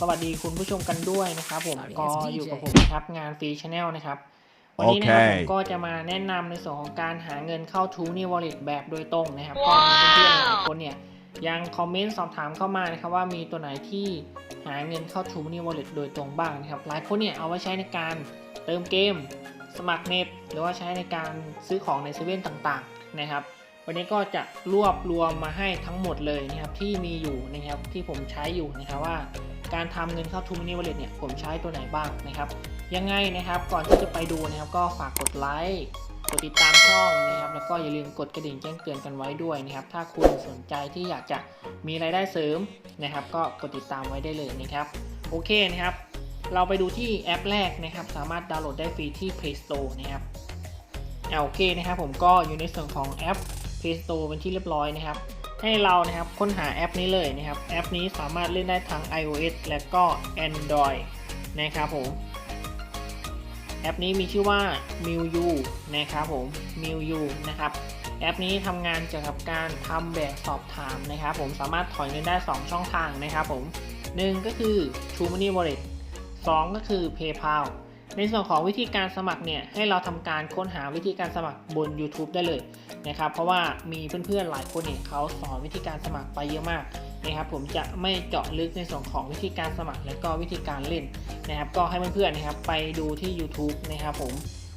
สวัสดีคุณผู้ชมกันด้วยนะครับผม Sorry, ก็ it's DJ อยู่กับผมนะครับงานฟรีชาแนลนะครับ วันนี้นะครับผมก็จะมาแนะนำในส่วนของการหาเงินเข้า t ูนี่ Wallet แบบโดยตรงนะครับก็มีเพื่อนๆหลายคนเนี่ยยังคอมเมนต์สอบถามเข้ามานะครับว่ามีตัวไหนที่หาเงินเข้า t ูนี่ Wallet โดยตรงบ้างนะครับหลายคนเนี่ยเอาไว้ใช้ในการเติมเกม สมัครเน็ตหรือว่าใช้ในการซื้อของในเซเว่นต่างๆนะครับวันนี้ก็จะรวบรวมมาให้ทั้งหมดเลยนะครับที่มีอยู่นะครับที่ผมใช้อยู่นะครับว่า การทำเงินเข้า t ูมินิวอลเล็ตเนี่ยผมใช้ตัวไหนบ้างนะครับ ยังไงนะครับก่อนที่จะไปดูนะครับ ก็ฝากกดไลค์กดติดตามช่องนะครับ แล้วก็อย่าลืมกดกระดิ่งแจ้งเตือนกันไว้ด้วยนะครับ ถ้าคุณสนใจที่อยากจะมีรายได้เสริมนะครับ ก็กดติดตามไว้ได้เลยนะครับ โอเคนะครับ เราไปดูที่แอปแรกนะครับ สามารถดาวน์โหลดได้ฟรีที่ Play Store นะครับอ่าโอเคนะครับ ผมก็อยู่ในส่วนของแอป Play Store เป็นที่เรียบร้อยนะครับ ให้เรานะครับค้นหาแอปนี้เลยนะครับ แอปนี้สามารถเล่นได้ทั้ง iOS และก็ Android นะครับผม แอปนี้มีชื่อว่า m i l u นะครับผม m i l u นะครับ แอปนี้ทำงานเกี่ยวกับการทำแบบสอบถามนะครับ ผมสามารถถอนเงินได้ 2 ช่องทางนะครับผม 1 ก็คือ True Money Wallet 2 ก็คือ PayPal ในส่วนของวิธีการสมัครเนี่ยให้เราทำการค้นหาวิธีการสมัครบน YouTube ได้เลยนะครับเพราะว่ามีเพื่อนๆหลายคนเนี่ยเขาสอนวิธีการสมัครไปเยอะมากนะครับผมจะไม่เจาะลึกในส่วนของวิธีการสมัครและก็วิธีการเล่นนะครับ ก็ให้เพื่อนๆนะครับไปดูที่ YouTube นะครับผม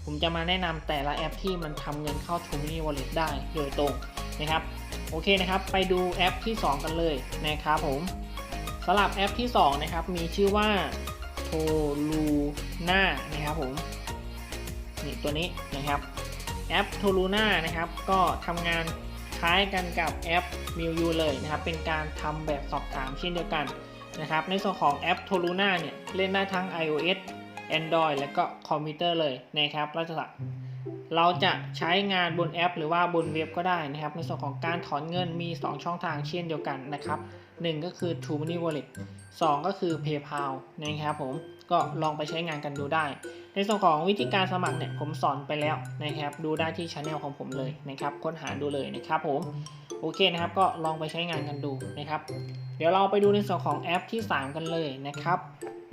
ผมจะมาแนะนำแต่ละแอปที่มันทำเงินเข้า True Money Wallet ได้โดยตรงนะครับโอเคนะครับไปดูแอปที่ 2 กันเลยนะครับผมสำหรับแอปที่2นะครับมีชื่อว่า โทลูน่านะครับผมนี่ตัวนี้นะครับแอปโทลูน่านะครับก็ทำงานคล้ายกันกับแอปมิวยูเลยนะครับเป็นการทำแบบสอบถามเช่นเดียวกันนะครับในส่วนของแอปโทลูน่าเนี่ยเล่นได้ทั้ง iOS Android และก็คอมพิวเตอร์เลยนะครับเราจะเราจะใช้งานบนแอป หรือว่าบนเว็บก็ได้นะครับ ในส่วนของการถอนเงินมี 2 ช่องทางเช่นเดียวกันนะครับ 1 ก็คือ True Money Wallet 2 ก็คือ PayPal นะครับผมก็ลองไปใช้งานกันดูได้ ในส่วนของวิธีการสมัครเนี่ยผมสอนไปแล้วนะครับดูได้ที่ช anel ของผมเลยนะครับค้นหาดูเลยนะครับผมโอเคนะครับก็ลองไปใช้งานกันดูนะครับ เดี๋ยวเราไปดูในส่วนของแอปที่ 3 กันเลยนะครับ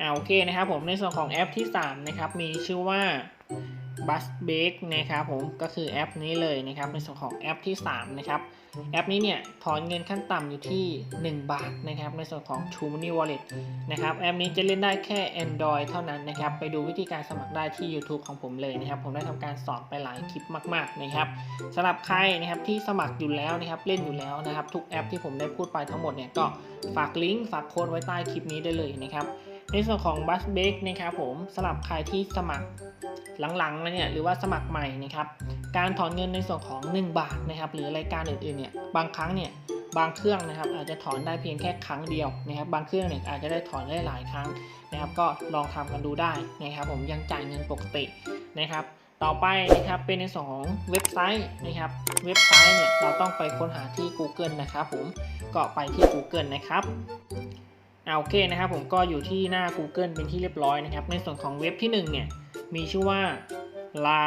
อ่าโอเคนะครับผมในส่วนของแอปที่ 3 นะครับมีชื่อว่า b u s b a k นะครับผมก็คือแอปนี้เลยนะครับในส่วนของแอปที่ 3 นะครับ แอปนี้เนี่ยถอนเงินขั้นต่ำอยู่ที่ 1 บาทนะครับในส่วนของ True Money Wallet นะครับแอปนี้จะเล่นได้แค่ Android เท่านั้นนะครับไปดูวิธีการสมัครได้ที่ YouTube ของผมเลยนะครับผมได้ทำการสอนไปหลายคลิปมากๆนะครับสำหรับใครนะครับที่สมัครอยู่แล้วนะครับเล่นอยู่แล้วนะครับทุกแอปที่ผมได้พูดไปทั้งหมดเนี่ยก็ฝากลิงก์ฝากโค้ดไว้ใต้คลิปนี้ได้เลยนะครับ ในส่วนของ b u s b a k นะครับผมสำหรับใครที่สมัครหลังๆแล้วเนี่ยหรือว่าสมัครใหม่นะครับการถอนเงินในส่วนของ 1 บาทนะครับหรือรายการอื่นๆเนี่ยบางครั้งเนี่ยบางเครื่องนะครับอาจจะถอนได้เพียงแค่ครั้งเดียวนะครับบางเครื่องเนี่ยอาจจะได้ถอนได้หลายครั้งนะครับก็ลองทำกันดูได้นะครับผมยังจ่ายเงินปกตินะครับต่อไปนะครับเป็นในส่วนของเว็บไซต์นะครับเว็บไซต์เนี่ยเราต้องไปค้นหาที่ Google นะครับผมก็ไปที่ Google นะครับ อ่าโอเคนะครับผมก็อยู่ที่หน้า Google เป็นที่เรียบร้อยนะครับ ในส่วนของเว็บที่หนึ่งเนี่ย มีชื่อว่าลา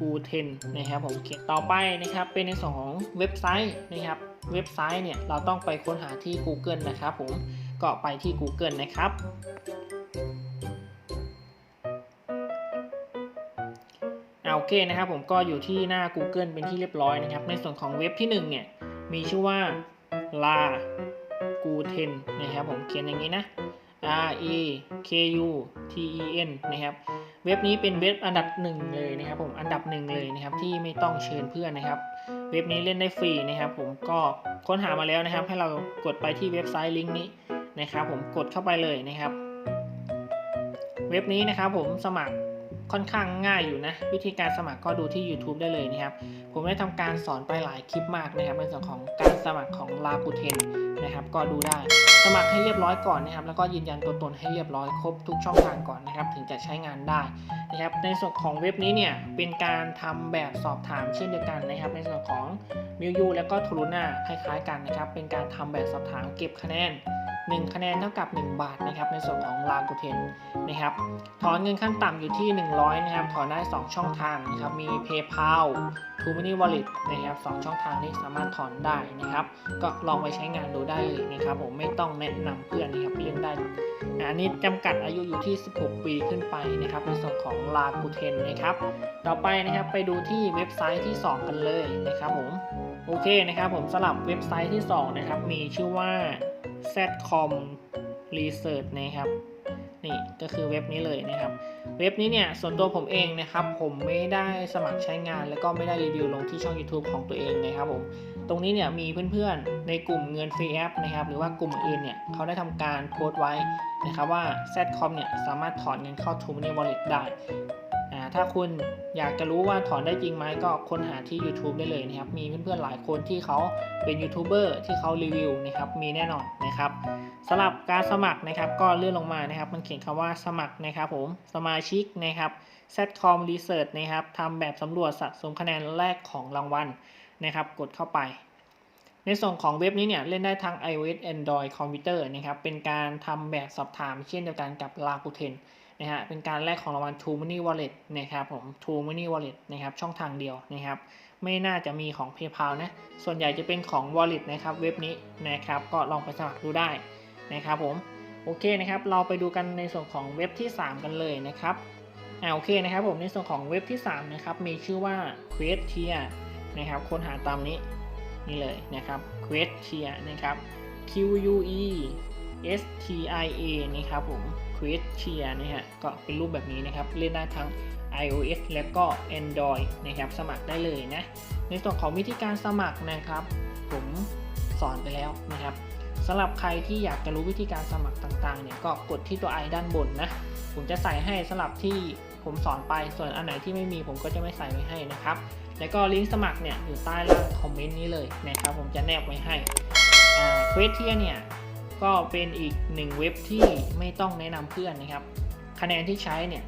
กูเทนนะครับผมเขียนต่อไปนะครับเป็นในส่วนของเว็บไซต์นะครับ เว็บไซต์เนี่ยเราต้องไปค้นหาที่ Google นะครับผมก็ไปที่ Google นะครับอ่าโอเคนะครับผมก็อยู่ที่หน้า Google เป็นที่เรียบร้อยนะครับ ในส่วนของเว็บที่ 1 เนี่ย มีชื่อว่าลา กูเทนนะครับผมเขียนอย่างนี้นะ R E K U T E N นะครับ เว็บนี้เป็นเว็บอันดับหนึ่งเลยนะครับผม อันดับหนึ่งเลยนะครับที่ไม่ต้องเชิญเพื่อนนะครับ เว็บนี้เล่นได้ฟรีนะครับผม ก็ค้นหามาแล้วนะครับ ให้เรากดไปที่เว็บไซต์ลิงก์นี้นะครับผม กดเข้าไปเลยนะครับ เว็บนี้นะครับผมสมัคร ค่อนข้างง่ายอยู่นะ วิธีการสมัครก็ดูที่ YouTube ได้เลยนะครับ ผมได้ทำการสอนไปหลายคลิปมากนะครับในส่วนของการสมัครของลาปูเทนนะครับ ก็ดูได้สมัครให้เรียบร้อยก่อนนะครับ แล้วก็ยืนยันตัวตนให้เรียบร้อยครบทุกช่องทางก่อนนะครับ ถึงจะใช้งานได้นะครับ ในส่วนของเว็บนี้เนี่ยเป็นการทำแบบสอบถามเช่นเดียวกันนะครับ ในส่วนของมิวยูแล้วก็ทูรุน่าคล้ายๆกันนะครับ เป็นการทำแบบสอบถามเก็บคะแนน 1 คะแนนเท่ากับ 1 บาทนะครับในส่วนของลากูเทนนะครับถอนเงินขั้นต่ำอยู่ที่ 100นะครับถอนได้ 2 ช่องทางนะครับมี PayPal t o m o n e y Wallet นะครับสองช่องทางนี้สามารถถอนได้นะครับ ก็ลองไปใช้งานดูได้เลยนะครับผมไม่ต้องแนะนำเพื่อนนะครับเล่นได้อันนี้จำกัดอายุอยู่ที่ 16 ปีขึ้นไปนะครับในส่วนของลากูเทนนะครับ ต่อไปนะครับไปดูที่เว็บไซต์ที่ 2 กันเลยนะครับผมโอเคนะครับผมสลับเว็บไซต์ที่ 2 นะครับ มีชื่อว่า zcom research นะครับนี่ก็คือเว็บนี้เลยนะครับ เว็บนี้เนี่ยส่วนตัวผมเองนะครับ ผมไม่ได้สมัครใช้งาน แล้วก็ไม่ได้รีวิวลงที่ช่อง YouTube ของตัวเองนะครับผมตรงนี้เนี่ยมีเพื่อนๆ ในกลุ่มเงินฟรีแอปนะครับหรือว่ากลุ่มอื่นเนี่ยเขาได้ทำการโพสต์ไว้นะครับว่า Zcom เนี่ยสามารถถอนเงินเข้า t o Money Wallet ได้ ถ้าคุณอยากจะรู้ว่าถอนได้จริงไหมก็ค้นหาที่ YouTube ได้เลยนะครับ มีเพื่อนๆหลายคนที่เขาเป็นยูทูบเบอร์ที่เขารีวิวนะครับ มีแน่นอนนะครับสำหรับการสมัครนะครับ ก็เลื่อนลงมานะครับ มันเขียนคำว่าสมัครนะครับผม สมาชิกนะครับ Zcom Research นะครับทำแบบสำรวจสะสมคะแนนแรกของรางวัลนะครับ กดเข้าไปในส่วนของเว็บนี้เนี่ยเล่นได้ทั้ง iOS Android คอมพิวเตอร์นะครับ เป็นการทำแบบสอบถามเช่นเดียวกันกับ Rakuten นะฮะเป็นการแลกของรางวัล True Money Wallet นะครับผม True Money Wallet นะครับช่องทางเดียวนะครับ ไม่น่าจะมีของ PayPal นะ ส่วนใหญ่จะเป็นของ Wallet นะครับเว็บนี้นะครับก็ลองไปสมัครดูได้นะครับผมโอเคนะครับเราไปดูกันในส่วนของเว็บที่ 3 กันเลยนะครับอ่าโอเคนะครับผมในส่วนของเว็บที่3นะครับมีชื่อว่า Questia นะครับค้นหาตามนี้นี่เลยนะครับ Questia นะครับ Q U E S T I A นะครับผม Questia นะฮะก็เป็นรูปแบบนี้นะครับ เล่นได้ทั้ง iOS และก็ Android นะครับ สมัครได้เลยนะ ในส่วนของวิธีการสมัครนะครับ ผมสอนไปแล้วนะครับสำหรับใครที่อยากจะรู้วิธีการสมัครต่างๆเนี่ยก็กดที่ตัว i ด้านบนนะ ผมจะใส่ให้สำหรับที่ผมสอนไปส่วนอันไหนที่ไม่มีผมก็จะไม่ใส่ไว้ให้นะครับ แล้วก็ลิงก์สมัครเนี่ยอยู่ใต้ล่างคอมเมนต์นี้เลยนะครับ ผมจะแนบไว้ให้เควสเทียเนี่ย ก็เป็นอีกหนึ่งเว็บที่ไม่ต้องแนะนำเพื่อนนะครับ คะแนนที่ใช้เนี่ย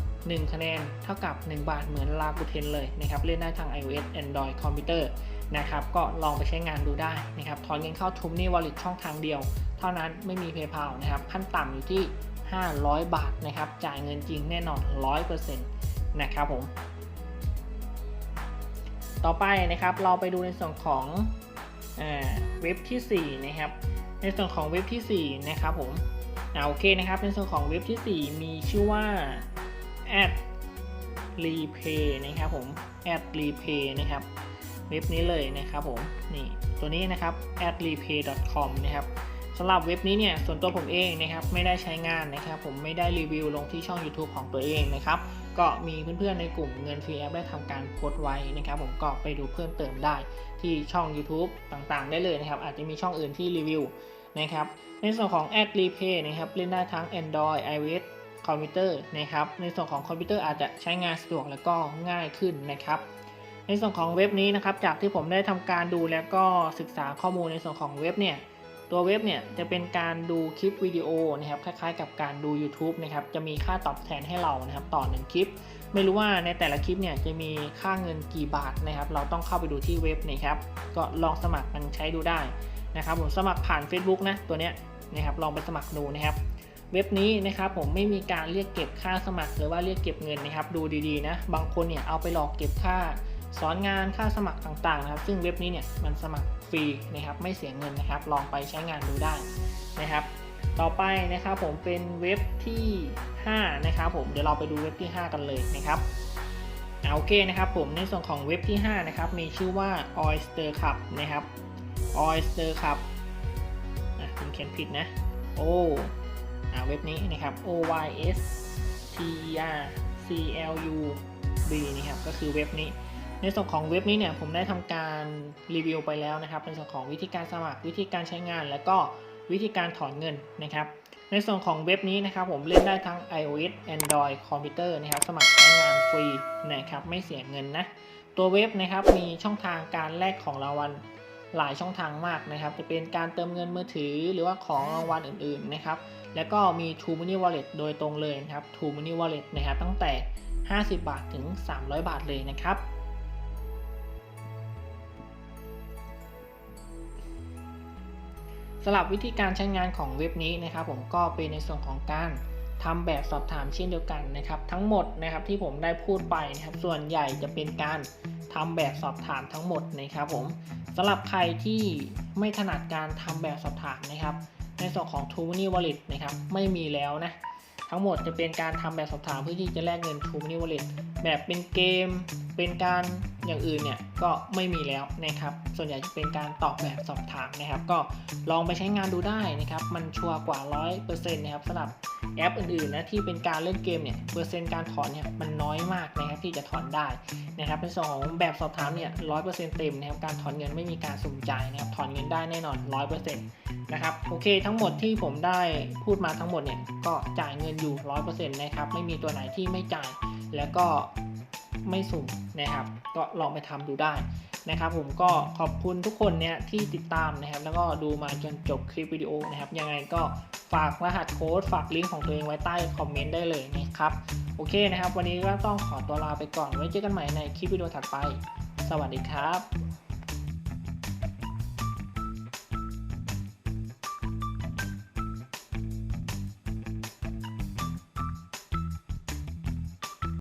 1คะแนนเท่ากับ 1 บาทเหมือนลากูเทนเลยนะครับ เล่นได้ทาง iOS Android คอมพิวเตอร์นะครับ ก็ลองไปใช้งานดูได้นะครับ ถอนเงินเข้าทุมนี่วอลล็ตช่องทางเดียว เท่านั้นไม่มี PayPal นะครับ ขั้นต่ำอยู่ที่ 500 บาทนะครับ จ่ายเงินจริงแน่นอน 100%นะครับผม ต่อไปนะครับเราไปดูในส่วนของเอเว็บที่ 4 นะครับ ในส่วนของเว็บที่ 4 นะครับผมอ่าโอเคนะครับในส่วนของเว็บที่ 4 มีชื่อว่า ad repay นะครับผม ad repay นะครับเว็บนี้เลยนะครับผมนี่ตัวนี้นะครับ ad repay.com นะครับสำหรับเว็บนี้เนี่ยส่วนตัวผมเองนะครับไม่ได้ใช้งานนะครับผมไม่ได้รีวิวลงที่ช่อง YouTube ของตัวเองนะครับก็มีเพื่อนๆในกลุ่มเงินฟรีแอปได้ทำการโพสต์ไว้นะครับผมก็ไปดูเพิ่มเติมได้ที่ช่อง YouTube ต่างๆ ได้เลยนะครับอาจจะมีช่องอื่นที่รีวิว นะครับ ในส่วนของ Ad Repay นะครับเล่นได้ทั้ง Android iOS คอมพิวเตอร์นะครับ ในส่วนของคอมพิวเตอร์อาจจะใช้งานสะดวกแล้วก็ง่ายขึ้นนะครับ ในส่วนของเว็บนี้นะครับ จากที่ผมได้ทำการดูแล้วก็ศึกษาข้อมูลในส่วนของเว็บเนี่ยตัวเว็บเนี่ยจะเป็นการดูคลิปวิดีโอนะครับคล้ายๆ กับการดู YouTube นะครับจะมีค่าตอบแทนให้เรานะครับต่อหนึ่งคลิป ไม่รู้ว่าในแต่ละคลิปเนี่ยจะมีค่าเงินกี่บาทนะครับ เราต้องเข้าไปดูที่เว็บนะครับ ก็ลองสมัครมันใช้ดูได้ นะครับผมสมัครผ่าน Facebook นะตัวเนี้ยนะครับลองไปสมัครดูนะครับ เว็บนี้นะครับผมไม่มีการเรียกเก็บค่าสมัครหรือว่าเรียกเก็บเงินนะครับ ดูดีๆนะบางคนเนี่ยเอาไปหลอกเก็บค่าสอนงานค่าสมัครต่างๆนะครับ ซึ่งเว็บนี้เนี่ยมันสมัครฟรีนะครับไม่เสียเงินนะครับ ลองไปใช้งานดูได้นะครับ ต่อไปนะครับผมเป็นเว็บที่ 5 นะครับผมเดี๋ยวเราไปดูเว็บที่ 5 กันเลยนะครับอ่าโอเคนะครับผมในส่วนของเว็บที่ 5 นะครับมีชื่อว่า Oyster Club นะครับ Oyster Club อะผมเขียนผิดนะ O อ่าเว็บนี้นะครับ O Y S T E R C L U B นะครับ ก็คือเว็บนี้ ในส่วนของเว็บนี้เนี่ย ผมได้ทำการรีวิวไปแล้วนะครับ ในส่วนของวิธีการสมัคร วิธีการใช้งาน แล้วก็วิธีการถอนเงินนะครับ ในส่วนของเว็บนี้นะครับ ผมเล่นได้ทั้ง iOS Android คอมพิวเตอร์นะครับ สมัครใช้งานฟรีนะครับ ไม่เสียเงินนะ ตัวเว็บนะครับ มีช่องทางการแลกของรางวัล หลายช่องทางมากนะครับ จะเป็นการเติมเงินมือถือหรือว่าของรางวัลอื่นๆนะครับ แล้วก็มี True Money Wallet โดยตรงเลยนะครับ True Money Wallet นะครับตั้งแต่ 50 บาทถึง 300 บาทเลยนะครับสำหรับวิธีการใช้งานของเว็บนี้นะครับ ผมก็เป็นในส่วนของการทำแบบสอบถามเช่นเดียวกันนะครับ ทั้งหมดนะครับที่ผมได้พูดไปนะครับ ส่วนใหญ่จะเป็นการ ทำแบบสอบถามทั้งหมดนะครับผมสำหรับใครที่ไม่ถนัดการทำแบบสอบถามนะครับ ในส่วนของ t o m o n y Wallet นะครับไม่มีแล้วนะทั้งหมดจะเป็นการทำแบบสอบถามเพื่อที่จะแลกเงิน t o m o n y Wallet แบบเป็นเกม เป็นการอย่างอื่นเนี่ยก็ไม่มีแล้วนะครับ ส่วนใหญ่จะเป็นการตอบแบบสอบถามนะครับ ก็ลองไปใช้งานดูได้นะครับ มันชัวร์กว่า 100%นะครับสำหรับ แอปอื่นๆนะที่เป็นการเล่นเกมเนี่ยเปอร์เซ็นต์การถอนเนี่ยมันน้อยมากนะครับที่จะถอนได้นะครับในส่วนของแบบสอบถามเนี่ยร้อยเปอร์เซ็นต์เต็มนะครับการถอนเงินไม่มีการสุ่มจ่ายนะครับถอนเงินได้แน่นอนร้อยเปอร์เซ็นต์นะครับโอเคทั้งหมดที่ผมได้พูดมาทั้งหมดเนี่ยก็จ่ายเงินอยู่ร้อยเปอร์เซ็นต์นะครับไม่มีตัวไหนที่ไม่จ่ายแล้วก็ ไม่สุ่มนะครับ ก็ลองไปทำดูได้นะครับ ผมก็ขอบคุณทุกคนเนี่ยที่ติดตามนะครับ แล้วก็ดูมาจนจบคลิปวิดีโอนะครับ ยังไงก็ฝากรหัสโค้ดฝากลิงก์ของตัวเองไว้ใต้คอมเมนต์ได้เลยนะครับ โอเคนะครับ วันนี้ก็ต้องขอตัวลาไปก่อนไว้เจอกันใหม่ในคลิปวิดีโอถัดไป สวัสดีครับ